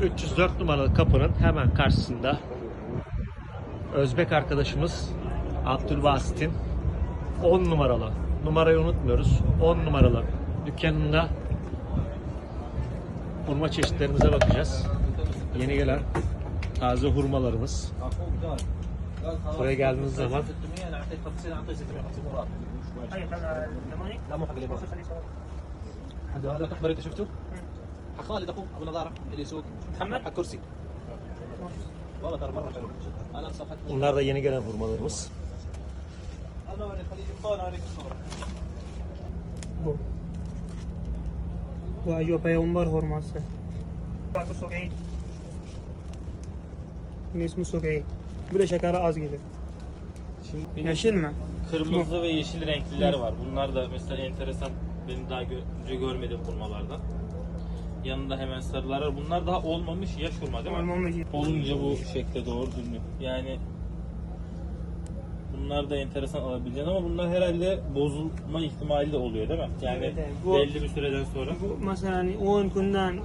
304 numaralı kapının hemen karşısında Özbek arkadaşımız Abdülbasit'in 10 numaralı numarayı unutmuyoruz. 10 numaralı dükkanında hurma çeşitlerimize bakacağız. Yeni gelen taze hurmalarımız. Buraya geldiğiniz zaman طيب هذا الليموني لا مو حق الليمون هذا هذا الاخضر انت شفته؟ حق خالد اخوه ابو نظاره اللي يسوق محمد؟ حق كرسي والله ترى مره حلو انا انصحك Bunlar da yeni gelen hurmalarımız. انا اوريك خليك انا اوريك الصوره bu. Bu Ayyo Peygamber hurması. Bak bu Sugeyi. Bunun ismi Sugeyi. Bu da şekeri az gelir. Şimdi Yeşil mi? kırmızı ve yeşil renkliler var. Bunlar da mesela enteresan benim daha gö- önce görmediğim hurmalardan. Yanında hemen sarılar var. Bunlar daha olmamış yaş hurma değil mi? Olmamış. Olunca bu şekle doğru dönüyor. Yani bunlar da enteresan alabileceğin ama bunlar herhalde bozulma ihtimali de oluyor değil mi? Yani Evet, evet. Bu- belli bir süreden sonra. Bu mesela 10 günden